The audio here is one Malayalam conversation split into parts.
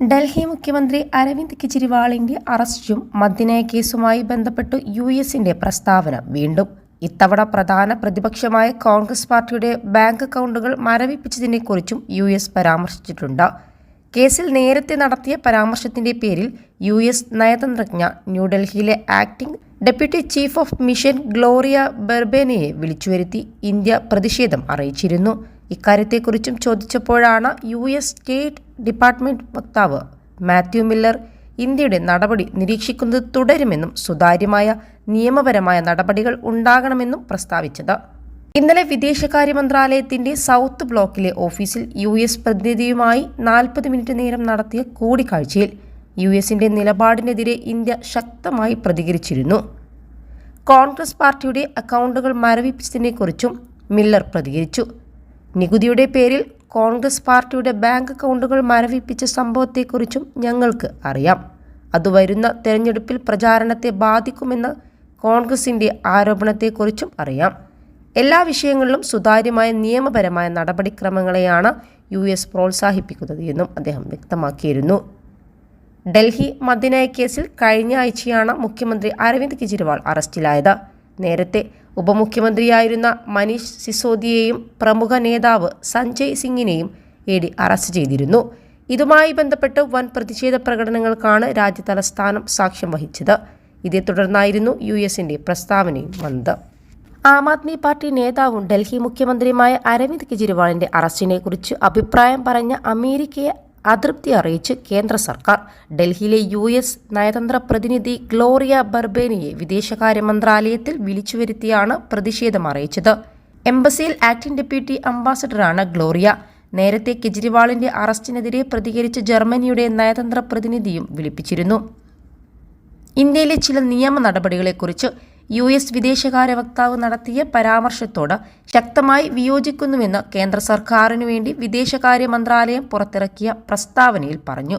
ഡൽഹി മുഖ്യമന്ത്രി അരവിന്ദ് കെജ്രിവാളിന്റെ അറസ്റ്റും മദ്യനയ കേസുമായി ബന്ധപ്പെട്ട് യു എസിന്റെ പ്രസ്താവന വീണ്ടും. ഇത്തവണ പ്രധാന പ്രതിപക്ഷമായ കോൺഗ്രസ് പാർട്ടിയുടെ ബാങ്ക് അക്കൗണ്ടുകൾ മരവിപ്പിച്ചതിനെക്കുറിച്ചും യു എസ് പരാമർശിച്ചിട്ടുണ്ട്. കേസിൽ നേരത്തെ നടത്തിയ പരാമർശത്തിന്റെ പേരിൽ യു എസ് നയതന്ത്രജ്ഞ ന്യൂഡൽഹിയിലെ acting deputy chief of mission Gloria ബെർബേനയെ വിളിച്ചുവരുത്തി ഇന്ത്യ പ്രതിഷേധം അറിയിച്ചിരുന്നു. ഇക്കാര്യത്തെക്കുറിച്ചും ചോദിച്ചപ്പോഴാണ് യു എസ് സ്റ്റേറ്റ് ഡിപ്പാർട്ട്മെന്റ് വക്താവ് മാത്യു മില്ലർ ഇന്ത്യയുടെ നടപടി നിരീക്ഷിക്കുന്നത് തുടരുമെന്നും സുതാര്യമായ നിയമപരമായ നടപടികൾ ഉണ്ടാകണമെന്നും പ്രസ്താവിച്ചത്. ഇന്നലെ വിദേശകാര്യ മന്ത്രാലയത്തിന്റെ സൗത്ത് ബ്ലോക്കിലെ ഓഫീസിൽ യു എസ് പ്രതിനിധിയുമായി നാൽപ്പത് മിനിറ്റ് നേരം നടത്തിയ കൂടിക്കാഴ്ചയിൽ യു എസിന്റെ നിലപാടിനെതിരെ ഇന്ത്യ ശക്തമായി പ്രതികരിച്ചിരുന്നു. കോൺഗ്രസ് പാർട്ടിയുടെ അക്കൗണ്ടുകൾ മരവിപ്പിച്ചതിനെക്കുറിച്ചും മില്ലർ പ്രതികരിച്ചു. നികുതിയുടെ പേരിൽ കോൺഗ്രസ് പാർട്ടിയുടെ ബാങ്ക് അക്കൗണ്ടുകൾ മരവിപ്പിച്ച സംഭവത്തെക്കുറിച്ചും ഞങ്ങൾക്ക് അറിയാം. അത് വരുന്ന തെരഞ്ഞെടുപ്പിൽ പ്രചാരണത്തെ ബാധിക്കുമെന്ന കോൺഗ്രസിന്റെ ആരോപണത്തെക്കുറിച്ചും അറിയാം. എല്ലാ വിഷയങ്ങളിലും സുതാര്യമായ നിയമപരമായ നടപടിക്രമങ്ങളെയാണ് യു എസ് പ്രോത്സാഹിപ്പിക്കുന്നത് എന്നും അദ്ദേഹം വ്യക്തമാക്കിയിരുന്നു. ഡൽഹി മദ്യനയ കേസിൽ കഴിഞ്ഞ ആഴ്ചയാണ് മുഖ്യമന്ത്രി അരവിന്ദ് കെജ്രിവാൾ അറസ്റ്റിലായത്. നേരത്തെ ഉപമുഖ്യമന്ത്രിയായിരുന്ന മനീഷ് സിസോദിയെയും പ്രമുഖ നേതാവ് സഞ്ജയ് സിംഗിനെയും ഇ ഡി അറസ്റ്റ് ചെയ്തിരുന്നു. ഇതുമായി ബന്ധപ്പെട്ട് വൻ പ്രതിഷേധ പ്രകടനങ്ങൾക്കാണ് രാജ്യതലസ്ഥാനം സാക്ഷ്യം വഹിച്ചത്. ഇതേ തുടർന്നായിരുന്നു യു എസിന്റെ പ്രസ്താവനയും വന്നത്. ആം ആദ്മി പാർട്ടി നേതാവും ഡൽഹി മുഖ്യമന്ത്രിയുമായ അരവിന്ദ് കെജ്രിവാളിന്റെ അറസ്റ്റിനെക്കുറിച്ച് അഭിപ്രായം പറഞ്ഞ അമേരിക്കയെ അതൃപ്തി അറിയിച്ച് കേന്ദ്ര സർക്കാർ. ഡൽഹിയിലെ യു എസ് നയതന്ത്ര പ്രതിനിധി ഗ്ലോറിയ ബർബേനിയെ വിദേശകാര്യ മന്ത്രാലയത്തിൽ വിളിച്ചുവരുത്തിയാണ് പ്രതിഷേധം അറിയിച്ചത്. എംബസിയിൽ ആക്ടിംഗ് ഡെപ്യൂട്ടി അംബാസഡറാണ് ഗ്ലോറിയ. നേരത്തെ കെജ്രിവാളിന്റെ അറസ്റ്റിനെതിരെ പ്രതികരിച്ച ജർമ്മനിയുടെ നയതന്ത്ര പ്രതിനിധിയും വിളിപ്പിച്ചിരുന്നു. ഇന്ത്യയിലെ ചില നിയമ നടപടികളെക്കുറിച്ച് യു എസ് വിദേശകാര്യ വക്താവ് നടത്തിയ പരാമർശത്തോട് ശക്തമായി വിയോജിക്കുന്നുവെന്ന് കേന്ദ്ര സർക്കാരിനു വേണ്ടി വിദേശകാര്യ മന്ത്രാലയം പുറത്തിറക്കിയ പ്രസ്താവനയിൽ പറഞ്ഞു.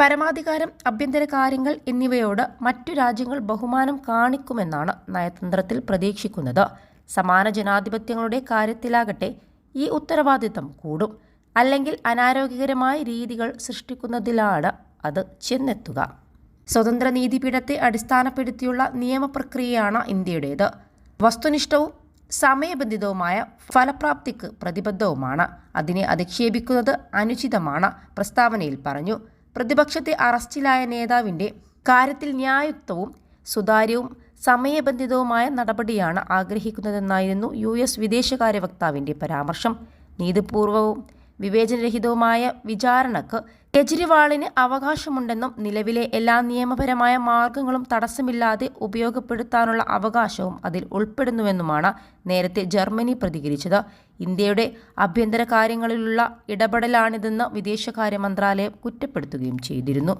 പരമാധികാരം ആഭ്യന്തര കാര്യങ്ങൾ എന്നിവയോട് മറ്റു രാജ്യങ്ങൾ ബഹുമാനം കാണിക്കുമെന്നാണ് നയതന്ത്രത്തിൽ പ്രതീക്ഷിക്കുന്നത്. സമാന ജനാധിപത്യങ്ങളുടെ കാര്യത്തിലാകട്ടെ ഈ ഉത്തരവാദിത്തം കൂടും. അല്ലെങ്കിൽ അനാരോഗ്യകരമായ രീതികൾ സൃഷ്ടിക്കുന്നതിലാണ് അത് ചെന്നെത്തുക. സ്വതന്ത്ര നീതിപീഠത്തെ അടിസ്ഥാനപ്പെടുത്തിയുള്ള നിയമപ്രക്രിയയാണ് ഇന്ത്യയുടേത്. വസ്തുനിഷ്ഠവും സമയബന്ധിതവുമായ ഫലപ്രാപ്തിക്ക് പ്രതിബദ്ധവുമാണ്. അതിനെ അധിക്ഷേപിക്കുന്നത് അനുചിതമാണ് പ്രസ്താവനയിൽ പറഞ്ഞു. പ്രതിപക്ഷത്തെ അറസ്റ്റിലായ നേതാവിന്റെ കാര്യത്തിൽ ന്യായുക്തവും സുതാര്യവും സമയബന്ധിതവുമായ നടപടിയാണ് ആഗ്രഹിക്കുന്നതെന്നായിരുന്നു യു എസ് വിദേശകാര്യ വക്താവിന്റെ പരാമർശം. നീതിപൂർവവും വിവേചനരഹിതവുമായ വിചാരണക്ക് കെജ്രിവാളിന് അവകാശമുണ്ടെന്നും നിലവിലെ എല്ലാ നിയമപരമായ മാർഗങ്ങളും തടസ്സമില്ലാതെ ഉപയോഗപ്പെടുത്താനുള്ള അവകാശവും അതിൽ ഉൾപ്പെടുന്നുവെന്നുമാണ് നേരത്തെ ജർമ്മനി പ്രതികരിച്ചത്. ഇന്ത്യയുടെ ആഭ്യന്തര കാര്യങ്ങളിലുള്ള ഇടപെടലാണിതെന്ന് വിദേശകാര്യ മന്ത്രാലയം കുറ്റപ്പെടുത്തുകയും ചെയ്തിരുന്നു.